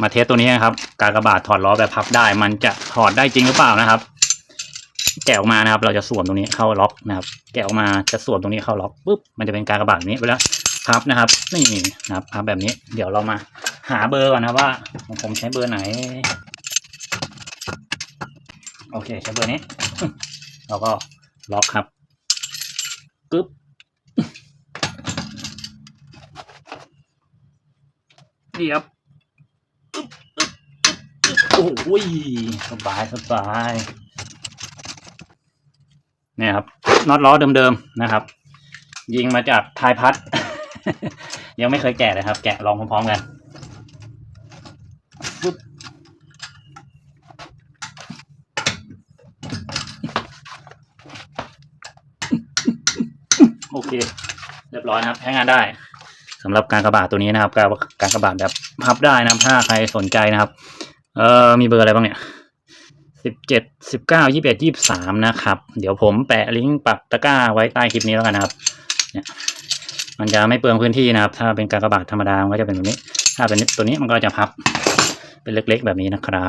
มาเทสตัวนี้นะครับ กากระบาดถอดล้อแบบพับได้ มันจะถอดได้จริงหรือเปล่านะครับ แกะออกมานะครับ เราจะสวมตรงนี้เข้าล็อกนะครับ แกะออกมาจะสวมตรงนี้เข้าล็อกปุ๊บมันจะเป็นกากระบาดนี้ไปแล้วพับนะครับนี่นะครับพับแบบนี้ เดี๋ยวเรามาหาเบอร์ก่อนนะว่าผมใช้เบอร์ไหน โอเค ใช้เบอร์นี้เราก็ล็อกครับปึ๊บเดี๋ยวปึ๊บปึ๊บปึ๊บปึ๊บ โอ้ยสบายสบายเนี่ยครับน็อตล้อเดิมๆนะครับ ยิงมาจากทายพัด ยังไม่เคยแกะเลยครับ แกะลองพร้อมๆกันปึ๊บโอเค เรียบร้อยนะครับใช้งานได้สำหรับการกระบาดตัวนี้นะครับ การการกระบาดแบบพับได้นะครับถ้าใครสนใจนะครับ เออมีเบอร์อะไรบ้างเนี่ยสิบเจ็ดสิบเก้ายี่สิบเอ็ดยี่สิบสามนะครับ เดี๋ยวผมแปะลิงก์ปักตะกร้าไว้ใต้คลิปนี้แล้วกันนะครับ เนี่ย มันจะไม่เปลืองพื้นที่นะครับ ถ้าเป็นการกระบาดธรรมดา มันก็จะเป็นแบบนี้ ถ้าเป็นตัวนี้มันก็จะพับ เป็นเล็กๆแบบนี้นะครับ